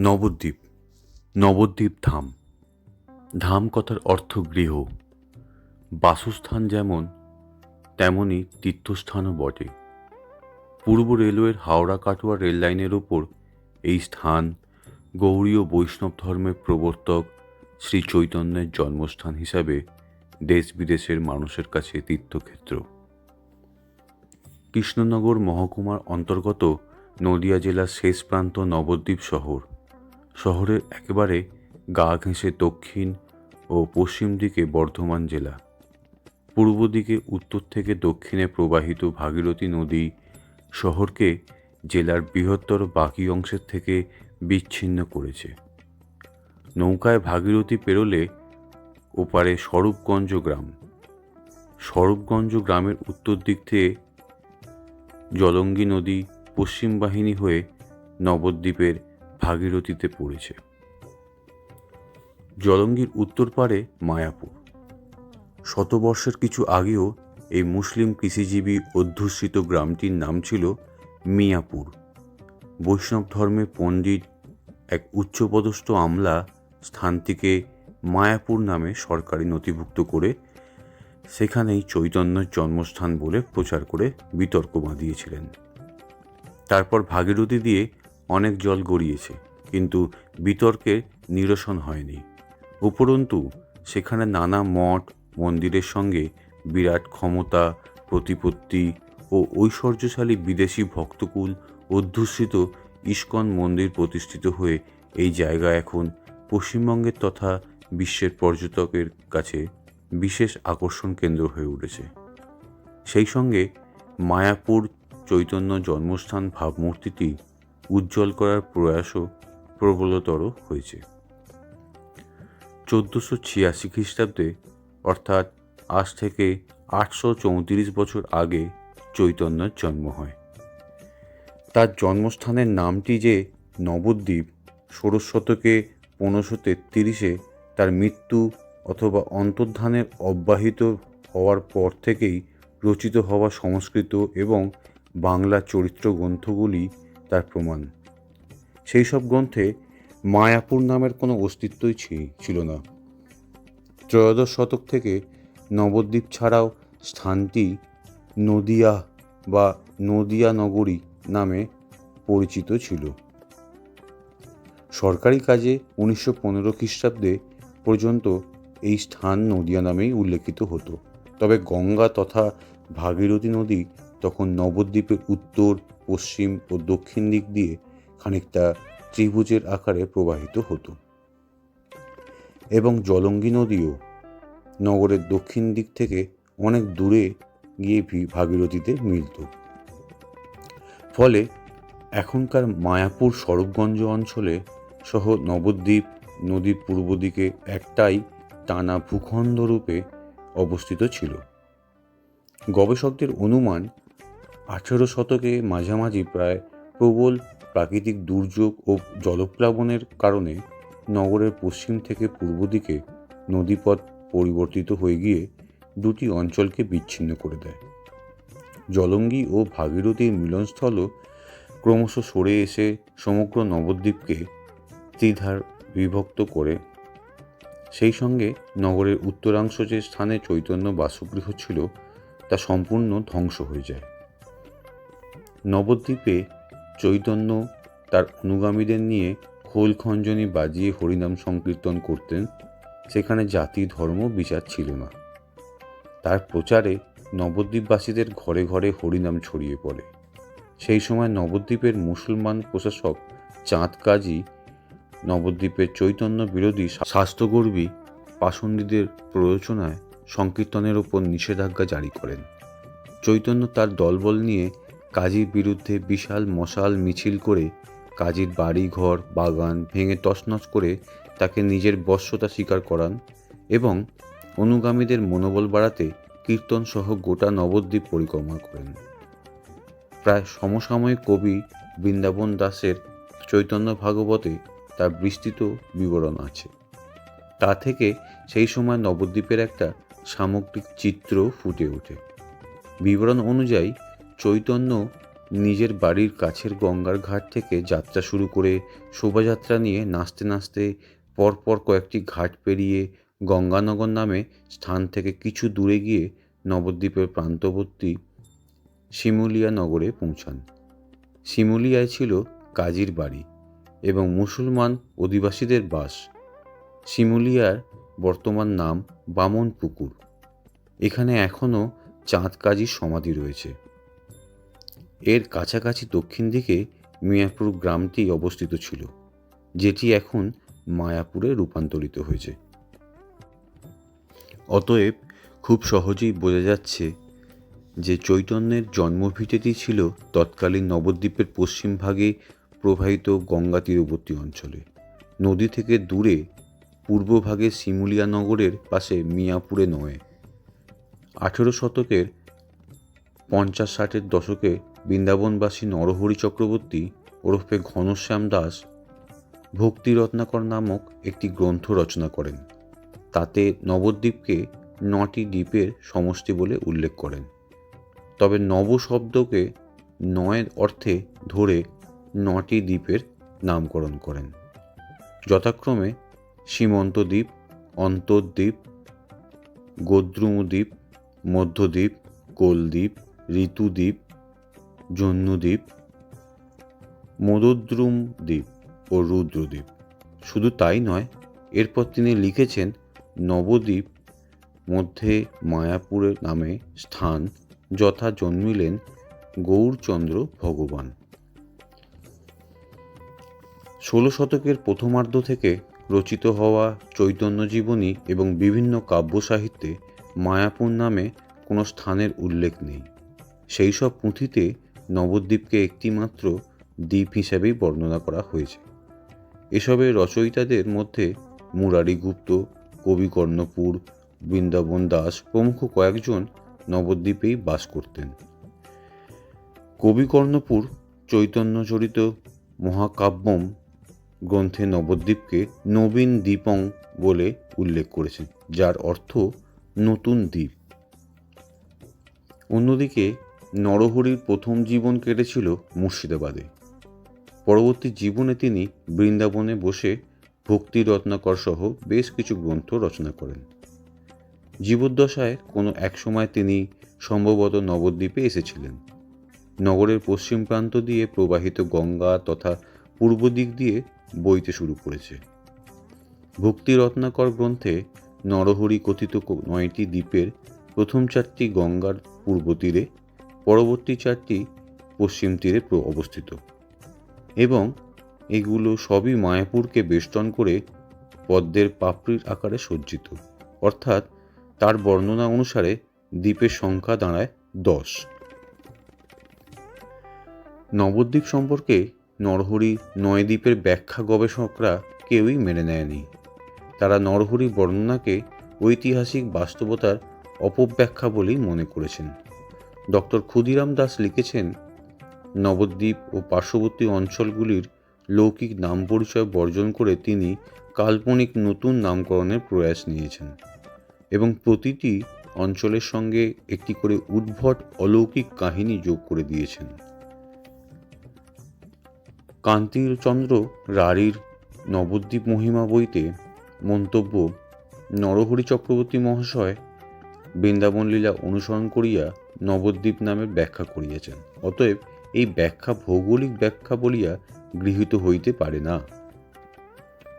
নবদ্বীপ নবদ্বীপ ধাম। ধাম কথার অর্থ গৃহ। বাসস্থান যেমন তেমনই তীর্থস্থানও বটে। পূর্ব রেলওয়ের হাওড়া কাটোয়া রেল লাইনের ওপর এই স্থান ও বৈষ্ণব ধর্মের প্রবর্তক শ্রী চৈতন্যের জন্মস্থান হিসাবে দেশ বিদেশের মানুষের কাছে তীর্থক্ষেত্র। কৃষ্ণনগর মহকুমার অন্তর্গত নদিয়া জেলার শেষ প্রান্ত নবদ্বীপ শহর। শহরের একেবারে গা ঘেঁষে দক্ষিণ ও পশ্চিম দিকে বর্ধমান জেলা। পূর্ব দিকে উত্তর থেকে দক্ষিণে প্রবাহিত ভাগীরথী নদী শহরকে জেলার বৃহত্তর বাকি অংশের থেকে বিচ্ছিন্ন করেছে। নৌকায় ভাগীরথী পেরোলে ওপারে স্বরূপগঞ্জ গ্রাম। স্বরূপগঞ্জ গ্রামের উত্তর দিক থেকে জলঙ্গি নদী পশ্চিম বাহিনী হয়ে নবদ্বীপের ভাগীরথীতে পড়েছে। জলঙ্গির উত্তর পারে মায়াপুর। শতবর্ষের কিছু আগেও এই মুসলিম কৃষিজীবী অধ্যুষিত গ্রামটির নাম ছিল মিয়াপুর। বৈষ্ণব ধর্মে পণ্ডিত এক উচ্চপদস্থ আমলা স্থানটিকে মায়াপুর নামে সরকারি নথিভুক্ত করে সেখানেই চৈতন্যের জন্মস্থান বলে প্রচার করে বিতর্ক বাঁধিয়েছিলেন। তারপর ভাগীরথী দিয়ে অনেক জল গড়িয়েছে, কিন্তু বিতর্কে নিরসন হয়নি। উপরন্তু, সেখানে নানা মঠ, মন্দিরের সঙ্গে বিরাট ক্ষমতা, প্রতিপত্তি ও ঐশ্বর্যশালী বিদেশি ভক্তকুল অধ্যুষিত ইস্কন মন্দির প্রতিষ্ঠিত হয়ে এই জায়গা এখন পশ্চিমবঙ্গের তথা বিশ্বের পর্যটকের কাছে বিশেষ আকর্ষণ কেন্দ্র হয়ে উঠেছে। সেই সঙ্গে মায়াপুর চৈতন্য জন্মস্থান ভাবমূর্তিটি উজ্জ্বল করার প্রয়াসও প্রবলতর হয়েছে। চোদ্দোশো ছিয়াশি খ্রিস্টাব্দে, অর্থাৎ আজ থেকে আটশো চৌত্রিশ বছর আগে চৈতন্যের জন্ম হয়। তার জন্মস্থানের নামটি যে নবদ্বীপ, ষোড়শ শতকে পনেরোশো তেত্রিশে তার মৃত্যু অথবা অন্তর্ধানের অব্যাহিত হওয়ার পর থেকেই রচিত হওয়া সংস্কৃত এবং বাংলা চরিত্র গ্রন্থগুলি তার প্রমাণ। সেই সব গ্রন্থে মায়াপুর নামের কোনো অস্তিত্বই ছিল না। ত্রয়োদশ শতক থেকে নবদ্বীপ ছাড়াও স্থানটি নদিয়া বা নদিয়া নগরী নামে পরিচিত ছিল। সরকারি কাজে উনিশশো পনেরো খ্রিস্টাব্দে পর্যন্ত এই স্থান নদিয়া নামেই উল্লেখিত হতো। তবে গঙ্গা তথা ভাগীরথী নদী তখন নবদ্বীপের উত্তর, পশ্চিম ও দক্ষিণ দিক দিয়ে খানিকটা ত্রিভুজের আকারে প্রবাহিত হতো। এবং জলঙ্গি নদীও নগরের দক্ষিণ দিক থেকে অনেক দূরে গিয়ে ভাগীরথীতে মিলত। ফলে এখনকার মায়াপুর স্বরূপগঞ্জ অঞ্চলে সহ নবদ্বীপ নদীর পূর্ব দিকে একটাই টানা ভূখণ্ড রূপে অবস্থিত ছিল। গবেষকদের অনুমান আঠেরো শতকে মাঝামাঝি প্রায় প্রবল প্রাকৃতিক দুর্যোগ ও জলপ্লাবনের কারণে নগরের পশ্চিম থেকে পূর্ব দিকে নদীপথ পরিবর্তিত হয়ে গিয়ে দুটি অঞ্চলকে বিচ্ছিন্ন করে দেয়। জলঙ্গি ও ভাগীরথীর মিলনস্থলও ক্রমশ সরে এসে সমগ্র নবদ্বীপকে ত্রিধার বিভক্ত করে। সেই সঙ্গে নগরের উত্তরাংশ যে স্থানে চৈতন্য বাসগৃহ ছিল, তা সম্পূর্ণ ধ্বংস হয়ে যায়। নবদ্বীপে চৈতন্য তার অনুগামীদের নিয়ে খোল খঞ্জনি বাজিয়ে হরিনাম সংকীর্তন করতেন, সেখানে জাতি, ধর্ম, বিচার ছিল না। তার প্রচারে নবদ্বীপবাসীদের ঘরে ঘরে হরিনাম ছড়িয়ে পড়ে। সেই সময় নবদ্বীপের মুসলমান প্রশাসক চাঁদ কাজী, নবদ্বীপের চৈতন্য বিরোধী স্বাস্থ্যগর্বী পাষণ্ডীদের প্ররোচনায় সংকীর্তনের ওপর নিষেধাজ্ঞা জারি করেন। চৈতন্য তার দলবল নিয়ে কাজীর বিরুদ্ধে বিশাল মশাল মিছিল করে কাজীর বাড়ি, ঘর, বাগান ভেঙে তছনছ করে তাকে নিজের বশ্যতা স্বীকার করান এবং অনুগামীদের মনোবল বাড়াতে কীর্তন সহ গোটা নবদ্বীপ পরিক্রমা করেন। প্রায় সমসাময়িক কবি বৃন্দাবন দাসের চৈতন্য ভাগবতে তার বিস্তৃত বিবরণ আছে। তা থেকে সেই সময় নবদ্বীপের একটা সামগ্রিক চিত্র ফুটে ওঠে। বিবরণ অনুযায়ী চৈতন্য নিজের বাড়ির কাছের গঙ্গার ঘাট থেকে যাত্রা শুরু করে শোভাযাত্রা নিয়ে নাচতে নাচতে পরপর কয়েকটি ঘাট পেরিয়ে গঙ্গানগর নামে স্থান থেকে কিছু দূরে গিয়ে নবদ্বীপের প্রান্তবর্তী শিমুলিয়া নগরে পৌঁছান। শিমুলিয়ায় ছিল কাজীর বাড়ি এবং মুসলমান অধিবাসীদের বাস। শিমুলিয়ার বর্তমান নাম বামন পুকুর এখানে এখনও চাঁদ কাজীর সমাধি রয়েছে। এর কাছাকাছি দক্ষিণ দিকে মিয়াপুর গ্রামটি অবস্থিত ছিল, যেটি এখন মায়াপুরে রূপান্তরিত হয়েছে। অতএব খুব সহজেই বোঝা যাচ্ছে যে চৈতন্যের জন্মভিটেটি ছিল তৎকালীন নবদ্বীপের পশ্চিম ভাগে প্রবাহিত গঙ্গা তীরবর্তী অঞ্চলে। নদী থেকে দূরে পূর্বভাগে শিমুলিয়া নগরের পাশে মিয়াপুরে নয়। আঠেরো শতকের পঞ্চাশ ষাটের দশকে বৃন্দাবনবাসী নরহরি চক্রবর্তী ওরফে ঘনশ্যাম দাস ভক্তি রত্নাকর নামক একটি গ্রন্থ রচনা করেন। তাতে নবদ্বীপকে নটি দ্বীপের সমষ্টি বলে উল্লেখ করেন। তবে নব শব্দকে নয় অর্থে ধরে নটি দ্বীপের নামকরণ করেন। যথাক্রমে সীমন্ত দ্বীপ অন্তর্দ্বীপ গোদ্রুমদ্বীপ, মধ্যদ্বীপ, কোলদ্বীপ, ঋতুদ্বীপ জন্যদ্বীপ মদদ্রুম দ্বীপ ও রুদ্রদ্বীপ। শুধু তাই নয়, এরপর তিনি লিখেছেন নবদ্বীপ মধ্যে মায়াপুরের নামে স্থান যথা জন্মিলেন গৌরচন্দ্র ভগবান। ষোলো শতকের প্রথমার্ধ থেকে রচিত হওয়া চৈতন্য জীবনী এবং বিভিন্ন কাব্য সাহিত্যে মায়াপুর নামে কোনো স্থানের উল্লেখ নেই। সেই সব পুঁথিতে নবদ্বীপকে একটিমাত্র দ্বীপ হিসাবেই বর্ণনা করা হয়েছে। এসবের রচয়িতাদের মধ্যে মুরারি গুপ্ত বৃন্দাবন দাস প্রমুখ কয়েকজন নবদ্বীপেই বাস করতেন। কবি কর্ণপুর চৈতন্যচরিত মহাকাব্যম গ্রন্থে নবদ্বীপকে নবীন দ্বীপং বলে উল্লেখ করেছেন, যার অর্থ নতুন দ্বীপ। অন্যদিকে নরহরির প্রথম জীবন কেটেছিল মুর্শিদাবাদে। পরবর্তী জীবনে তিনি বৃন্দাবনে বসে ভক্তি রত্নাকর সহ বেশ কিছু গ্রন্থ রচনা করেন। জীবদ্দশায় কোনো এক সময় তিনি সম্ভবত নবদ্বীপে এসেছিলেন। নগরের পশ্চিম প্রান্ত দিয়ে প্রবাহিত গঙ্গা তথা পূর্ব দিক দিয়ে বইতে শুরু করেছে। ভক্তি রত্নাকর গ্রন্থে নরহরি কথিত নয়টি দ্বীপের প্রথম চারটি গঙ্গার পূর্ব তীরে পরবর্তী চারটি পশ্চিম তীরে অবস্থিত। এবং এগুলো সবই মায়াপুরকে বেষ্টন করে পদ্মের পাপড়ির আকারে সজ্জিত। অর্থাৎ তার বর্ণনা অনুসারে দ্বীপের সংখ্যা দাঁড়ায় দশ। নবদ্বীপ সম্পর্কে নরহরি নয় দ্বীপের ব্যাখ্যা গবেষকরা কেউই মেনে নেয়নি। তারা নরহরি বর্ণনাকে ঐতিহাসিক বাস্তবতার অপব্যাখ্যা বলেই মনে করেছেন। ডক্টর ক্ষুদিরাম দাস লিখেছেন, নবদ্বীপ ও পার্শ্ববর্তী অঞ্চলগুলির লৌকিক নাম পরিচয় বর্জন করে তিনি কাল্পনিক নতুন নামকরণের প্রয়াস নিয়েছেন এবং প্রতিটি অঞ্চলের সঙ্গে একটি করে উদ্ভট অলৌকিক কাহিনী যোগ করে দিয়েছেন। কান্তিচন্দ্র রাঢ়ির নবদ্বীপ মহিমা বইতে মন্তব্য, নরহরি চক্রবর্তী মহাশয়, বৃন্দাবন লীলা অনুসরণ করিয়া নবদ্বীপ নামের ব্যাখ্যা করিয়াছেন। অতএব এই ব্যাখ্যা ভৌগোলিক ব্যাখ্যা বলিয়া গৃহীত হইতে পারে না।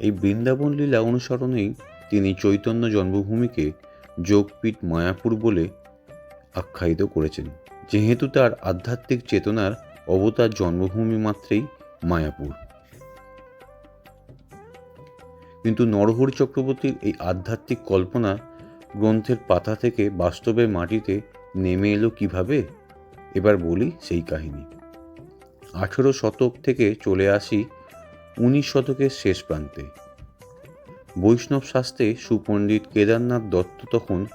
এই বৃন্দাবন লীলা অনুসরণেই তিনি চৈতন্য জন্মভূমিকে যোগপীঠ মায়াপুর বলে আখ্যায়িত করেছেন, যেহেতু তার আধ্যাত্মিক চেতনার অবতার জন্মভূমি মাত্রেই মায়াপুর। কিন্তু নরহরি চক্রবর্তীর এই আধ্যাত্মিক কল্পনা গ্রন্থের পাতা থেকে বাস্তবে মাটিতে নেমে এলো কীভাবে? এবার বলি সেই কাহিনী। আঠেরো শতক থেকে চলে আসি উনিশ শতকের শেষ প্রান্তে। বৈষ্ণব শাস্ত্রে সুপণ্ডিত কেদারনাথ দত্ত তখন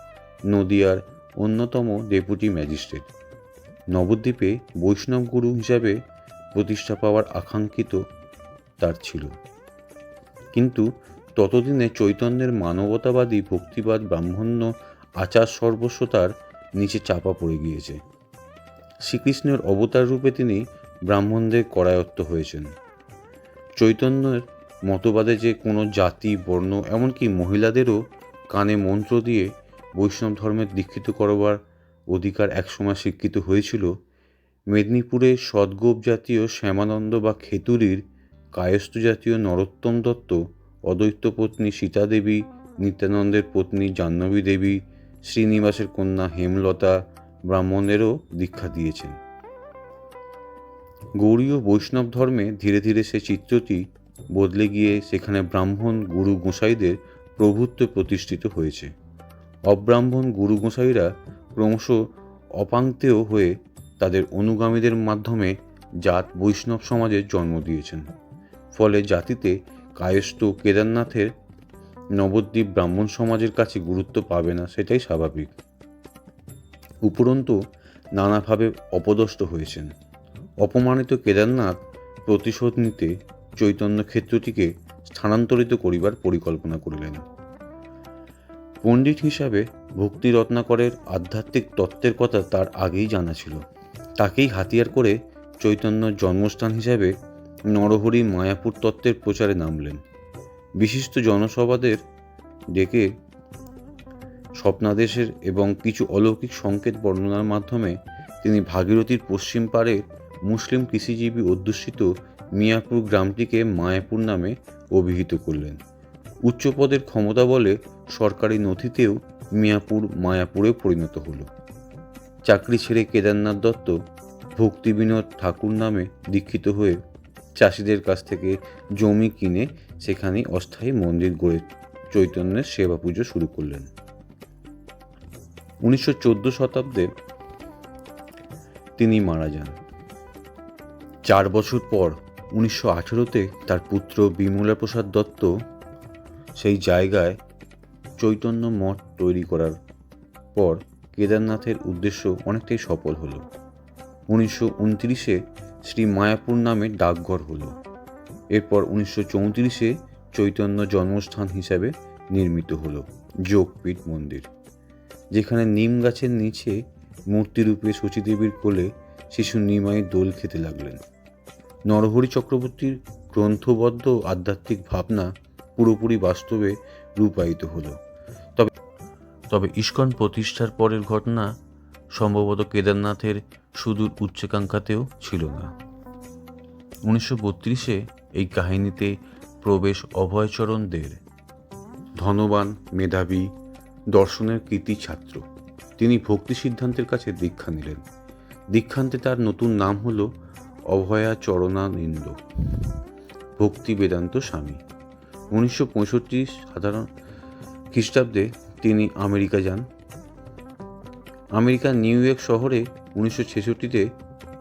নদিয়ার অন্যতম ডেপুটি ম্যাজিস্ট্রেট। নবদ্বীপে বৈষ্ণব গুরু হিসাবে প্রতিষ্ঠা পাওয়ার আকাঙ্ক্ষিত তার ছিল। কিন্তু ততদিনে চৈতন্যের মানবতাবাদী ভক্তিবাদ ব্রাহ্মণ্য আচার সর্বস্বতার নিচে চাপা পড়ে গিয়েছে। শ্রীকৃষ্ণের অবতার রূপে তিনি ব্রাহ্মণদের করায়ত্ত হয়েছেন। চৈতন্যের মতবাদে যে কোনো জাতি, বর্ণ, এমনকি মহিলাদেরও কানে মন্ত্র দিয়ে বৈষ্ণব ধর্মের দীক্ষিত করবার অধিকার একসময় স্বীকৃত হয়েছিল, মেদিনীপুরে সদ্গোপ জাতীয় শ্যামানন্দ বা খেতুরির, কায়স্থ জাতীয় নরোত্তম দত্ত অদ্বৈত পত্নী সীতাদেবী, নিত্যানন্দের পত্নী জাহ্নবী দেবী শ্রীনিবাসের কন্যা হেমলতা ব্রাহ্মণেরও দীক্ষা দিয়েছেন। গৌড়ীয় বৈষ্ণব ধর্মে ধীরে ধীরে সে চিত্রটি বদলে গিয়ে সেখানে ব্রাহ্মণ গুরু গোসাইদের প্রভুত্ব প্রতিষ্ঠিত হয়েছে। অব্রাহ্মণ গুরু গোসাইরা ক্রমশ অপাঙ্ক্তেয় হয়ে তাদের অনুগামীদের মাধ্যমে জাত বৈষ্ণব সমাজের জন্ম দিয়েছেন। ফলে জাতিতে কায়স্থ কেদারনাথের নবদ্বীপ ব্রাহ্মণ সমাজের কাছে গুরুত্ব পাবে না, সেটাই স্বাভাবিক। উপরন্তু, নানাভাবে অপদস্থ হয়েছেন। অপমানিত কেদারনাথ প্রতিশোধ নিতে চৈতন্য ক্ষেত্রটিকে স্থানান্তরিত করিবার পরিকল্পনা করিলেন। পণ্ডিত হিসাবে ভক্তি রত্নাকরের আধ্যাত্মিক তত্ত্বের কথা তার আগেই জানা ছিল। তাকেই হাতিয়ার করে চৈতন্য জন্মস্থান হিসাবে নরহরি মায়াপুর তত্ত্বের প্রচারে নামলেন। বিশিষ্ট জনসভাদের ডেকে স্বপ্নাদেশের এবং কিছু অলৌকিক সংকেত বর্ণনার মাধ্যমে তিনি ভাগীরথীর পশ্চিম পারে মুসলিম কৃষিজীবী অধ্যুষিত মিয়াপুর গ্রামটিকে মায়াপুর নামে অভিহিত করলেন। উচ্চপদের ক্ষমতা বলে সরকারি নথিতেও মিয়াপুর মায়াপুরে পরিণত হল। চাকরি ছেড়ে কেদারনাথ দত্ত ভক্তিবিনোদ ঠাকুর নামে দীক্ষিত হয়ে চাষিদের কাছ থেকে জমি কিনে সেখানেই অস্থায়ী মন্দির গড়ে চৈতন্যের সেবা পুজো শুরু করলেন। উনিশশো চোদ্দ শতাব্দে তিনি মারা যান। চার বছর পর উনিশশো আঠেরোতে তার পুত্র বিমলা প্রসাদ দত্ত সেই জায়গায় চৈতন্য মঠ তৈরি করার পর কেদারনাথের উদ্দেশ্য অনেকটাই সফল হলো। উনিশশো উনত্রিশে শ্রী মায়াপুর নামে ডাকঘর হলো। এরপর উনিশশো চৌত্রিশে চৈতন্য জন্মস্থান হিসাবে নির্মিত হলো যোগপীঠ মন্দির, যেখানে নিম গাছের নিচে মূর্তিরূপে শচীদেবীর কোলে শিশু নিমাই দোল খেতে লাগলেন। নরহরি চক্রবর্তীর গ্রন্থবদ্ধ আধ্যাত্মিক ভাবনা পুরোপুরি বাস্তবে রূপায়িত হলো। তবে তবে ইস্কন প্রতিষ্ঠার পরের ঘটনা সম্ভবত কেদারনাথের সুদূর উচ্চাকাঙ্ক্ষাতেও ছিল না। উনিশশো বত্রিশে এই কাহিনীতে প্রবেশ অভয়চরণদের। ধনবান মেধাবী, দর্শনের কৃতি ছাত্র। তিনি ভক্তি সিদ্ধান্তের কাছে দীক্ষা নিলেন। দীক্ষান্তে তার নতুন নাম হল অভয়া চরণানন্দ ভক্তি বেদান্ত স্বামী। উনিশশো পঁয়ষট্টি সাধারণ খ্রিস্টাব্দে তিনি আমেরিকা যান। আমেরিকার নিউ ইয়র্ক শহরে উনিশশো ছেষট্টিতে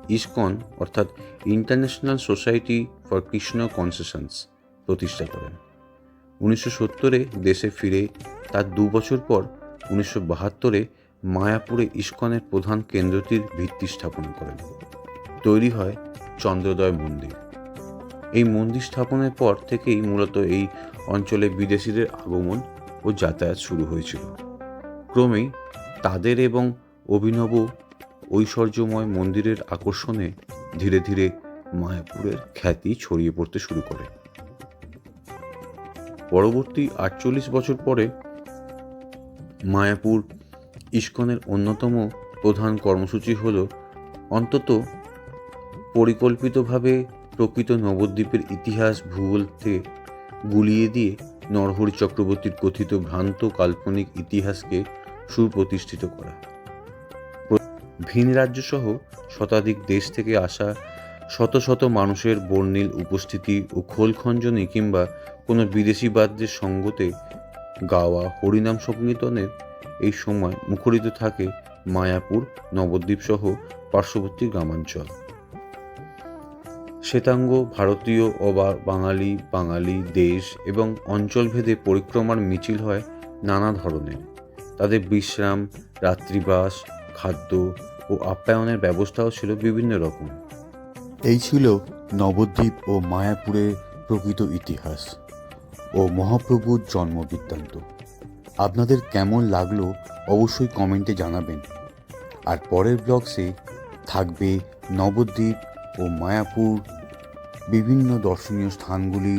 ইসকন, অর্থাৎ international society for Krishna consciousness প্রতিষ্ঠা করেন। উনিশশো সত্তরে দেশে ফিরে, তার দু বছর পর উনিশশো বাহাত্তরে মায়াপুরে ইস্কনের প্রধান কেন্দ্রটির ভিত্তি স্থাপন করেন। তৈরি হয় চন্দ্রোদয় মন্দির। এই মন্দির স্থাপনের পর থেকেই মূলত এই অঞ্চলে বিদেশিদের আগমন ও যাতায়াত শুরু হয়েছিল। ক্রমেই তাদের এবং অভিনব ঐশ্বর্যময় মন্দিরের আকর্ষণে ধীরে ধীরে মায়াপুরের খ্যাতি ছড়িয়ে পড়তে শুরু করে। পরবর্তী আটচল্লিশ বছর পরে মায়াপুর ইস্কনের অন্যতম প্রধান কর্মসূচি হল অন্তত পরিকল্পিতভাবে প্রকৃত নবদ্বীপের ইতিহাস ভূগোলকে গুলিয়ে দিয়ে নরহরি চক্রবর্তীর কথিত ভ্রান্ত কাল্পনিক ইতিহাসকে সুপ্রতিষ্ঠিত করা। ভিন রাজ্যসহ শতাধিক দেশ থেকে আসা শত শত মানুষের বর্ণিল উপস্থিতি ও খোলখঞ্জনি কিংবা কোনো বিদেশি বাদ্যের সঙ্গতে গাওয়া হরিনাম সংকীর্তনের এই সময় মুখরিত থাকে মায়াপুর নবদ্বীপ সহ পার্শ্ববর্তী গ্রামাঞ্চল। শ্বেতাঙ্গ, ভারতীয় অবা, বাঙালি বাঙালি দেশ এবং অঞ্চলভেদে পরিক্রমার মিছিল হয় নানা ধরনের। তাদের বিশ্রাম, রাত্রিবাস খাদ্য ও আপ্যায়নের ব্যবস্থাও ছিল বিভিন্ন রকম। এই ছিল নবদ্বীপ ও মায়াপুরের প্রকৃত ইতিহাস ও মহাপ্রভুর জন্ম বৃত্তান্ত আপনাদের কেমন লাগল অবশ্যই কমেন্টে জানাবেন। আর পরের ব্লগসে থাকবে নবদ্বীপ ও মায়াপুর বিভিন্ন দর্শনীয় স্থানগুলি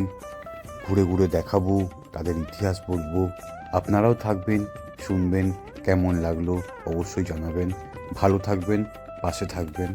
ঘুরে ঘুরে দেখাবো, তাদের ইতিহাস বলব। আপনারাও থাকবেন, শুনবেন কেমন লাগল অবশ্যই জানাবেন। ভালো থাকবেন পাশে থাকবেন।